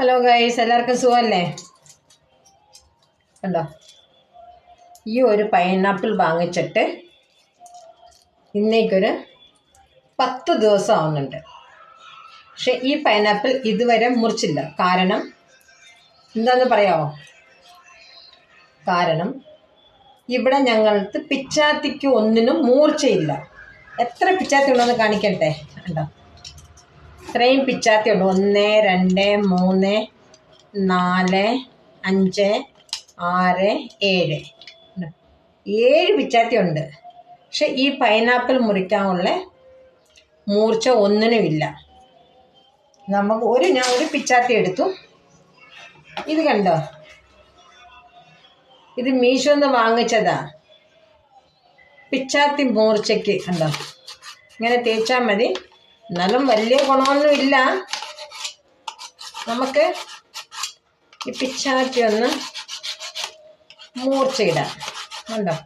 Hello guys എല്ലാവർക്കും സുഖമല്ലേ? കണ്ടോ? ഈ ഒരു പൈനാപ്പിൾ വാങ്ങിച്ചിട്ട് ഇന്നേക്കൊരു പത്ത് ദിവസം ആവുന്നുണ്ട്. പക്ഷെ ഈ പൈനാപ്പിൾ ഇതുവരെ മുറിച്ചില്ല. കാരണം എന്താന്ന് പറയാമോ? കാരണം ഇവിടെ ഞങ്ങൾക്ക് പിച്ചാത്തിക്ക് ഒന്നിനും മൂർച്ചയില്ല. എത്ര പിച്ചാത്തി ഉണ്ടെന്ന് കാണിക്കട്ടെ? കണ്ടോ? ഇത്രയും പിച്ചാത്തി ഉണ്ട് ഒന്ന് രണ്ട് മൂന്ന് നാല് അഞ്ച് ആറ് ഏഴ്. ഏഴ് പിച്ചാത്തി ഉണ്ട്. പക്ഷെ ഈ പൈനാപ്പിൾ മുറിക്കാനുള്ള മൂർച്ച ഒന്നിനുമില്ല. നമുക്ക് ഒരു ഞാൻ ഒരു പിച്ചാത്തി എടുത്തു. ഇത് കണ്ടോ? ഇത് മീഷോന്ന് വാങ്ങിച്ചതാ. പിച്ചാത്തി മൂർച്ചയ്ക്ക് കണ്ടോ? ഇങ്ങനെ തേച്ചാൽ മതി. എന്നാലും വലിയ ഗുണമൊന്നും ഇല്ല. നമുക്ക് ഈ പിച്ചാറ്റി ഒന്ന് മൂർച്ചയിടാം. കണ്ടോ?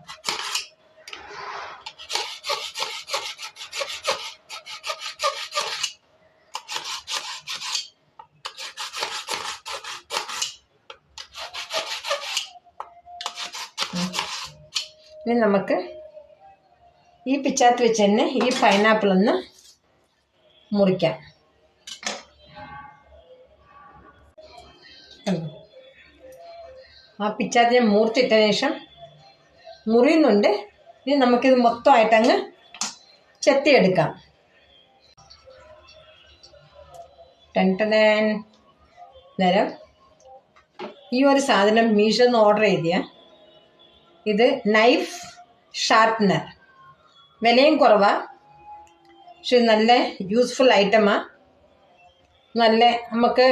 ഇനി നമുക്ക് ഈ പിച്ചാത്തി വെച്ച് തന്നെ ഈ പൈനാപ്പിൾ ഒന്ന് മുറിക്കാം? ആ പിച്ചാത്തിനെ മൂർത്തിട്ട ശേഷം മുറിയുന്നുണ്ട്. ഇനി നമുക്കിത് മൊത്തമായിട്ട് അങ്ങ് ചെത്തിയെടുക്കാം ടെന്റനാൻ നേരം. ഈ ഒരു സാധനം മീഷോന്ന് ഓർഡർ ചെയ്തിയ. ഇത് നൈഫ് ഷാർപ്പ്നർ വിലയും കുറവാണ് പക്ഷെ നല്ല യൂസ്ഫുൾ ഐറ്റമാണ് നല്ല നമുക്ക്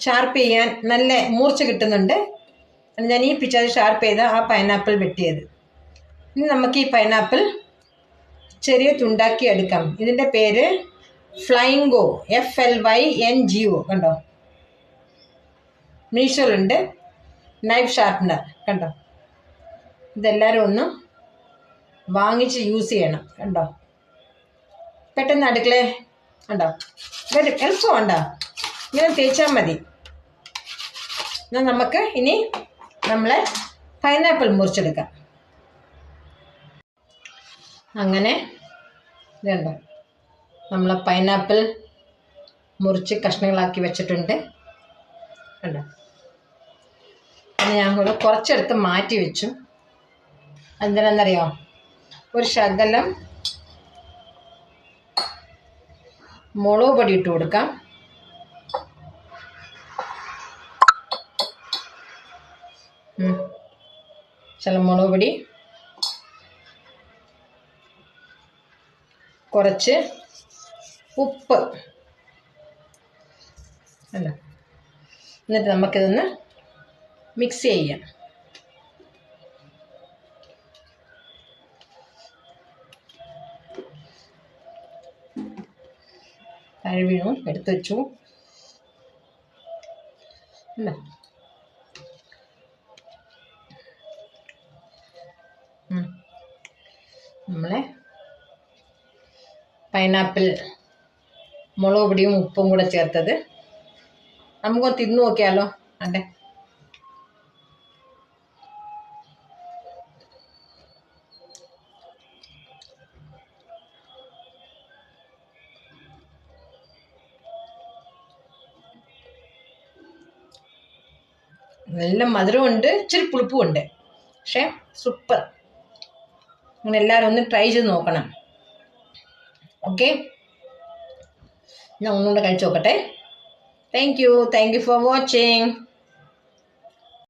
ഷാർപ്പ് ചെയ്യാൻ നല്ല മൂർച്ച കിട്ടുന്നുണ്ട്. ഞാൻ ഈ പിച്ചാതി ഷാർപ്പ് ചെയ്ത ആ പൈനാപ്പിൾ വെട്ടിയത്. ഇനി നമുക്ക് ഈ പൈനാപ്പിൾ ചെറിയ തുണ്ടാക്കി എടുക്കാം. ഇതിന്റെ പേര് Flyngo F L Y N G O കണ്ടോ? മീഷോയിലുണ്ട്. നൈഫ് ഷാർപ്പനർ കണ്ടോ? ഇതെല്ലാവരും ഒന്ന് വാങ്ങിച്ച് യൂസ് ചെയ്യണം. കണ്ടോ? പെട്ടെന്ന് അടുക്കളേ കണ്ടോ? എളുപ്പം എളുപ്പമുണ്ടോ ഇങ്ങനെ തേച്ചാൽ മതി. എന്നാൽ നമുക്ക് ഇനി നമ്മളെ പൈനാപ്പിൾ മുറിച്ചെടുക്കാം. അങ്ങനെ ഇതുണ്ടോ? നമ്മളെ പൈനാപ്പിൾ മുറിച്ച് കഷ്ണങ്ങളാക്കി വെച്ചിട്ടുണ്ട്. കണ്ടോ? ഞാൻ കൂടെ കുറച്ചെടുത്ത് മാറ്റി വെച്ചു. എന്തിനാണെന്നറിയോ ഒരു ശകലം മുളക് പൊടി ഇട്ട് കൊടുക്കാം. ചില മുളക് പൊടി. കുറച്ച് ഉപ്പ്. അല്ല. എന്നിട്ട് നമുക്കിതൊന്ന് മിക്സ് ചെയ്യാം. കഴുകിയും എടുത്തു വെച്ചു. നമ്മളെ പൈനാപ്പിൾ മുളക് പൊടിയും ഉപ്പും കൂടെ ചേർത്തത്. നമുക്ക് തിന്നു നോക്കിയാലോ? അണ്ടേ നല്ല മധുരമുണ്ട് ഇച്ചിരി പുളിപ്പുമുണ്ട്. പക്ഷേ സൂപ്പർ അങ്ങനെ എല്ലാവരും ഒന്ന് ട്രൈ ചെയ്ത് നോക്കണം. ഓക്കെ ഞാൻ ഒന്നുകൂടെ കഴിച്ച് നോക്കട്ടെ. Thank you thank you for watching